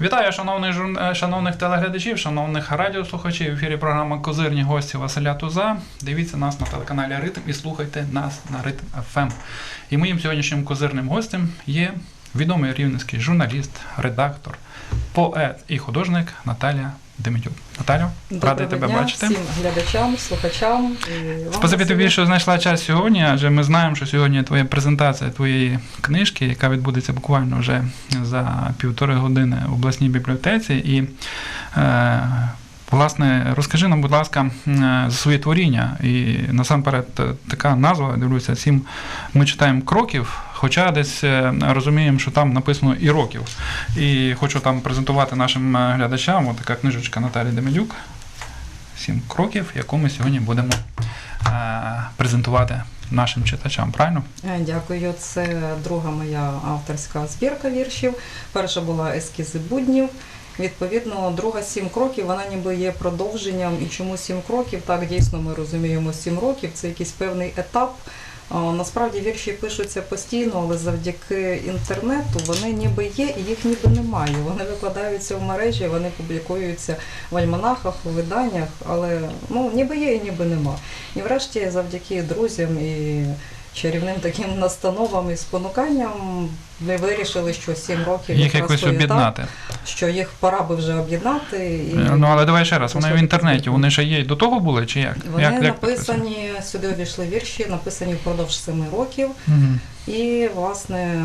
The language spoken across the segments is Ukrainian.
Вітаю, шановних журн... е, шановних телеглядачів, шановних радіослухачів. В ефірі програма Козирні гості Василя Туза. Дивіться нас на телеканалі Ритм і слухайте нас на Ритм ФМ. І моїм сьогоднішнім козирним гостем є відомий рівненський журналіст, редактор, поет і художник Наталія Демидюк. Наталю, радий тебе дня бачити. всім глядачам, слухачам. І Спасибі тобі, що знайшла час сьогодні, адже ми знаємо, що сьогодні твоя презентація твоєї книжки, яка відбудеться буквально вже за півтори години в обласній бібліотеці. І е, власне розкажи нам, будь ласка, е, за своє творіння. І насамперед е, така назва, дивлюся, сім ми читаємо кроків. Хоча десь е, розуміємо, що там написано і років. І хочу там презентувати нашим глядачам. От така книжечка Наталії Демидюк. Сім кроків, яку ми сьогодні будемо презентувати нашим читачам. Правильно? Дякую. Це друга моя авторська збірка віршів. Перша була ескізи буднів. Відповідно, друга сім кроків, вона ніби є продовженням. І чому сім кроків? Так дійсно ми розуміємо сім років. Це якийсь певний етап. Насправді вірші пишуться постійно, але завдяки інтернету вони ніби є і їх ніби немає. Вони викладаються в мережі, вони публікуються в альманахах, у виданнях, але ну ніби є і ніби нема. І врешті, завдяки друзям і чарівним таким настановам і спонуканням, ми вирішили, що сім років Їх якось об'єднати. що їх пора би вже об'єднати. І Ну але давай ще раз. Вони в інтернеті. Вони ще є до того були, чи як? вони як, як написані, сюди увійшли вірші, написані впродовж семи років. Мгм. І, власне,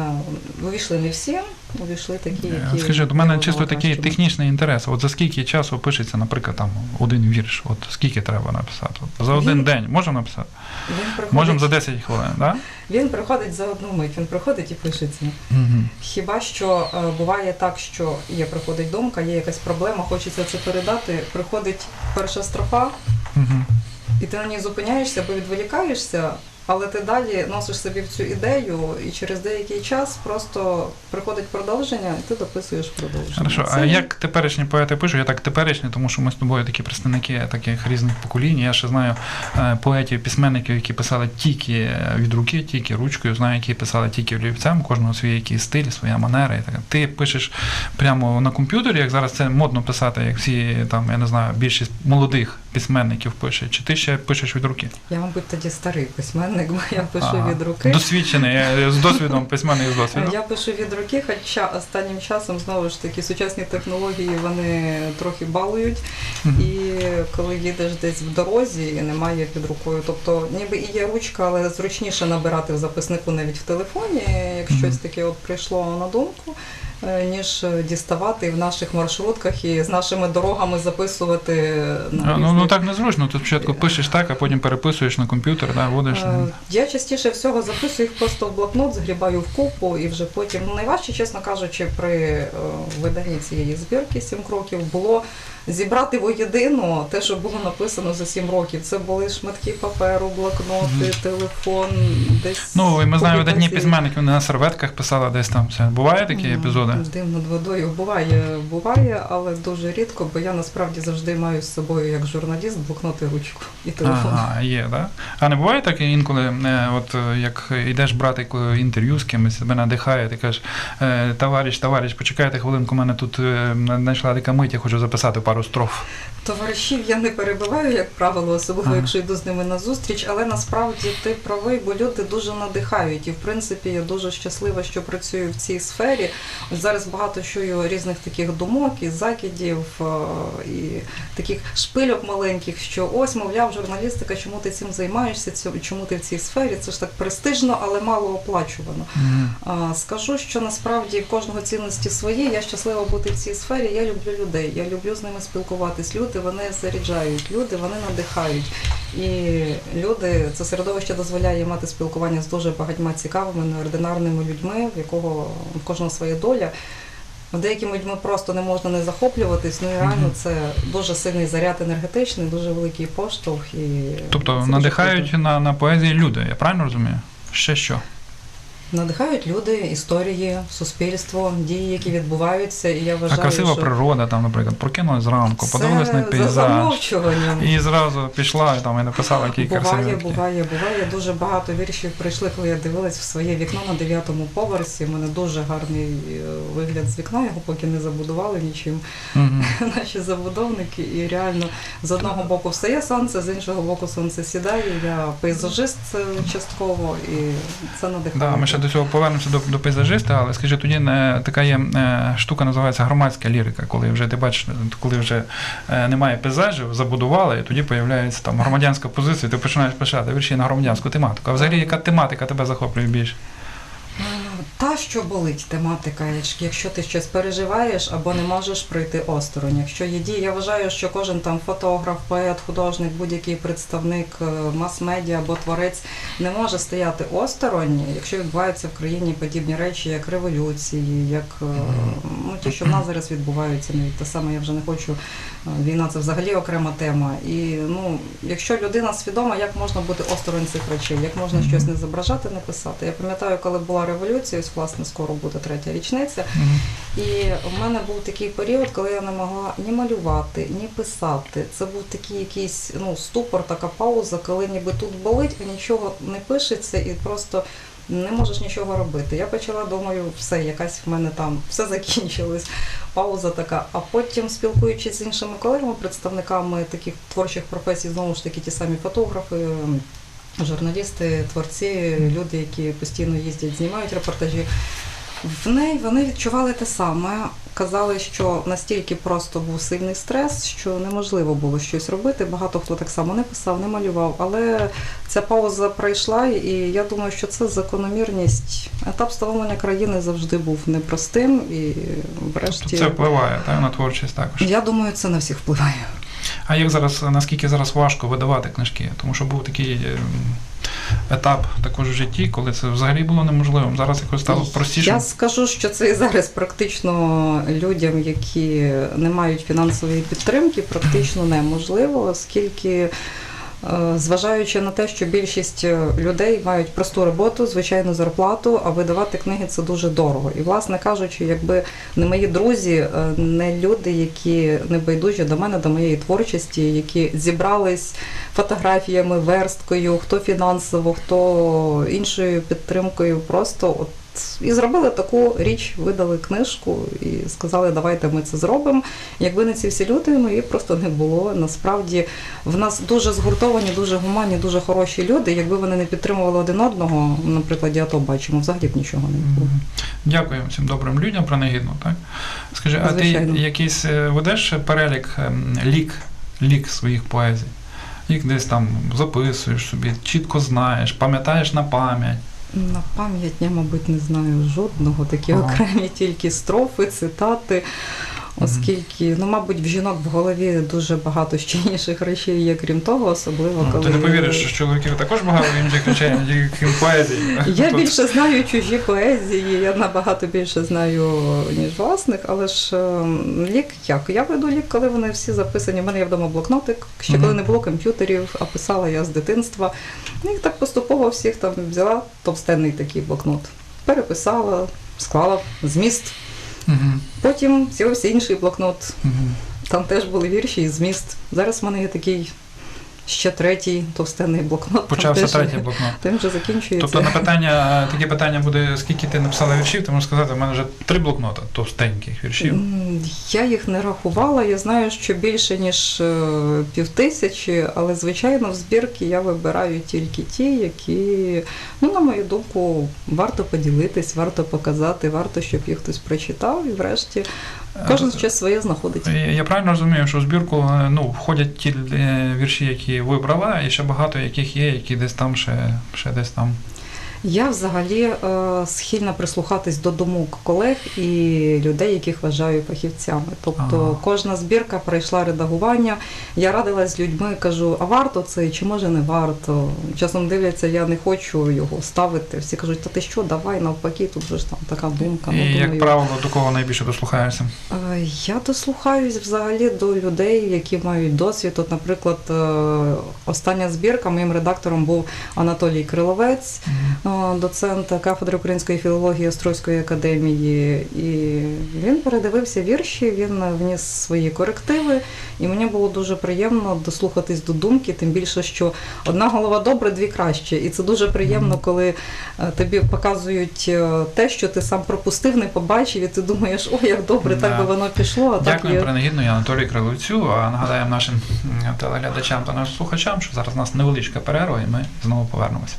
увійшли не всі, увійшли такі, Е, які Скажи, до мене чисто такий технічний інтерес. От за скільки часу пишеться, наприклад, там один вірш? От скільки треба написати? За один Він- день можемо написати? Можемо за 10 хвилин, так? Він приходить за одну мить, він приходить і пишеться. Угу. Хіба що е, буває так, що є приходить думка, є якась проблема, хочеться це передати. Приходить перша строфа, Угу. і ти на ній зупиняєшся, бо відволікаєшся, але ти далі носиш собі в цю ідею, і через деякий час просто приходить продовження, і ти дописуєш продовження. Хорошо, а як теперішні поети пишуть? Я так теперішні, тому що ми з тобою такі представники таких різних поколінь. Я ще знаю е, поетів, письменників, які писали тільки від руки, тільки ручкою, знаю, які писали тільки олівцем, кожного свій якийсь стиль, своя манера і так. Ти пишеш прямо на комп'ютері, як зараз це модно писати, як всі там, я не знаю, більшість молодих письменників пише, чи ти ще пишеш від руки? я, мабуть, тоді старий письменник, бо я пишу Ага. від руки. Досвідчений, з досвідом, письменник з досвідом. Я пишу від руки, хоча останнім часом знову ж таки сучасні технології вони трохи балують. Мгм. І коли їдеш десь в дорозі і немає під рукою, тобто ніби і є ручка, але зручніше набирати в записнику навіть в телефоні, як щось таке от прийшло на думку, ніж діставати в наших маршрутках і з нашими дорогами записувати на А, Ну, ну так незручно. Ти спочатку пишеш так, а потім переписуєш на комп'ютер, да, вводиш. Е, Я частіше всього записую їх просто в блокнот, згрібаю в купу і вже потім. Ну, найважче, чесно кажучи, при е, виданні цієї збірки сім кроків було зібрати воєдино те, що було написано за сім років. Це були шматки паперу, блокноти, телефон, десь. Ну, і ми знаємо, одні письменники вони на серветках писали десь там. Це буває такі епізоди? Дим над водою буває, буває, але дуже рідко, бо я насправді завжди маю з собою як журналіст блокнот і ручку і телефон. Ага, є, да? А не буває так інколи, е, от е, як йдеш брати інтерв'ю з кимось, тебе надихає, ти кажеш, е, товариш, товариш, почекайте хвилинку, у мене тут е, знайшла така мить, я хочу записати пару строф. Товаришів я не перебиваю, як правило, особливо Ага. якщо йду з ними на зустріч, але насправді ти правий, бо люди дуже надихають. І в принципі я дуже щаслива, що працюю в цій сфері. Ось зараз багато чую різних таких думок і закидів е, і таких шпильок маленьких, що ось, мовляв, журналістика, чому ти цим займаєшся, чому ти в цій сфері? Це ж так престижно, але мало оплачувано. Мгм. А, Скажу, що насправді в кожного цінності свої. Я щаслива бути в цій сфері. Я люблю людей. Я люблю з ними спілкуватись. Люди вони заряджають, люди вони надихають. І люди, це середовище дозволяє мати спілкування з дуже багатьма цікавими, неординарними людьми, в якого в кожного своя доля. Деякими людьми просто не можна не захоплюватись. Ну і реально це дуже сильний заряд енергетичний, дуже великий поштовх. І Тобто надихають на, на поезії люди, я правильно розумію? Ще що? Надихають люди, історії, суспільство, дії, які відбуваються, і я А вважаю, красива що природа, там, наприклад, прокинулась зранку, подивилась на пейзаж. І зразу пішла і там і написала який Буває, красивий. буває, буває. Дуже багато віршів прийшли, коли я дивилась в своє вікно на дев'ятому поверсі. У мене дуже гарний е, вигляд з вікна, його поки не забудували нічим. Мгм. Наші забудовники, і реально з одного боку встає сонце, з іншого боку сонце сідає. Я пейзажист е, частково, і це надихає. Да, ще до цього повернемося до, до пейзажиста, але скажи, тоді не, така є е, штука, називається громадська лірика, коли вже ти бачиш, коли вже е, немає пейзажів, забудували, і тоді з'являється там громадянська позиція, ти починаєш писати вірші на громадянську тематику. А взагалі яка тематика тебе захоплює більше? Та, що болить тематика, якщо- ти щось переживаєш або не можеш пройти осторонь. Якщо є дії, я вважаю, що кожен там фотограф, поет, художник, будь-який представник е, мас-медіа або творець не може стояти осторонь, якщо відбуваються в країні подібні речі, як революції, як е, ну, ті, що в нас зараз відбуваються, навіть те саме я вже не хочу. е, Війна це взагалі окрема тема. І ну, якщо людина свідома, як можна бути осторонь цих речей, як можна щось не зображати, не писати. Я пам'ятаю, коли була революція, власне скоро буде третя річниця. Мгм. І в мене був такий період, коли я не могла ні малювати, ні писати. Це був такий якийсь ну, ступор, така пауза, коли ніби тут болить, а нічого не пишеться, і просто не можеш нічого робити. Я почала, думаю, все, якась в мене там все закінчилось. Пауза така. А потім, спілкуючись з іншими колегами, представниками таких творчих професій, знову ж таки, ті самі фотографи. Журналісти, творці, люди, які постійно їздять, знімають репортажі. В неї вони відчували те саме. Казали, що настільки просто був сильний стрес, що неможливо було щось робити. Багато хто так само не писав, не малював. Але ця пауза пройшла, і я думаю, що це закономірність. Етап становлення країни завжди був непростим. І врешті Тобто це впливає так, на творчість також. я думаю, це на всіх впливає. А як зараз, наскільки зараз важко видавати книжки? Тому що був такий е, етап також в житті, коли це взагалі було неможливим. Зараз якось стало простіше. Я скажу, що це і зараз практично людям, які не мають фінансової підтримки, практично неможливо, оскільки. Е, Зважаючи на те, що більшість е, людей мають просту роботу, звичайну зарплату, а видавати книги це дуже дорого. І, власне кажучи, якби не мої друзі, е, не люди, які не байдужі до мене, до моєї творчості, які зібрались фотографіями, версткою, хто фінансово, хто іншою підтримкою, просто от і зробили таку річ, видали книжку і сказали, давайте ми це зробимо. Якби не ці всі люди, ну їх просто не було. Насправді в нас дуже згуртовані, дуже гуманні, дуже хороші люди. Якби вони не підтримували один одного, на прикладі АТО бачимо, взагалі б нічого не було. Дякую всім добрим людям принагідно, так? Скажи, а Звичайно. ти якийсь е, ведеш перелік ем, лік, лік своїх поезій? Їх десь там записуєш собі, чітко знаєш, пам'ятаєш на пам'ять. На пам'ять я, мабуть, не знаю жодного. Такі Ага. окремі тільки строфи, цитати. Оскільки, ну, мабуть, в жінок в голові дуже багато ще інших речей є, крім того, особливо Ну, коли Ти не повіриш, що чоловіків також багато інших речей, крім поезії. Я більше знаю чужі поезії, я набагато більше знаю, ніж власних, але ж ем, лік як? Я веду лік, коли вони всі записані. У мене є вдома блокнотик, ще коли не було комп'ютерів, а писала я з дитинства. Ну, І так поступово всіх там взяла товстенний такий блокнот, переписала, склала зміст. Мгм, Потім з'явився інший блокнот. Угу. Там теж були вірші і зміст. Зараз в мене є такий ще третій товстенний блокнот. Почався теж- третій блокнот. Тим вже закінчується. Тобто на питання, таке питання буде, скільки ти написала віршів, ти можеш сказати, в мене вже три блокнота товстеньких віршів. Я їх не рахувала. Я знаю, що більше ніж е, півтисячі, але звичайно в збірки я вибираю тільки ті, які, ну, на мою думку, варто поділитись, варто показати, варто, щоб їх хтось прочитав, і врешті кожен час своє знаходить. Я я правильно розумію, що в збірку е, ну, входять ті е, вірші, які вибрала, і ще багато яких є, які десь там ще, ще десь там. Я взагалі е, схильна прислухатись до думок колег і людей, яких вважаю фахівцями. Тобто Ага. кожна збірка пройшла редагування. Я радилась з людьми, кажу, а варто це чи може не варто. Часом дивляться, я не хочу його ставити. Всі кажуть, та ти що, давай навпаки, тут же ж там така думка. І, Ну, як думаю, правило, до кого найбільше дослухаєшся? Е, Я дослухаюсь взагалі до людей, які мають досвід. От, наприклад, е, остання збірка моїм редактором був Анатолій Криловець. Е, е, доцент кафедри української філології Острозької академії, і він передивився вірші, він вніс свої корективи, і мені було дуже приємно дослухатись до думки, тим більше, що одна голова добре, дві краще. І це дуже приємно, коли е, тобі показують е, те, що ти сам пропустив, не побачив, і ти думаєш, ой, як добре, так би воно пішло. А є. принагідно і Анатолію Криловцю. А нагадаємо нашим телеглядачам та нашим слухачам, що зараз у нас невеличка перерва, і ми знову повернемося.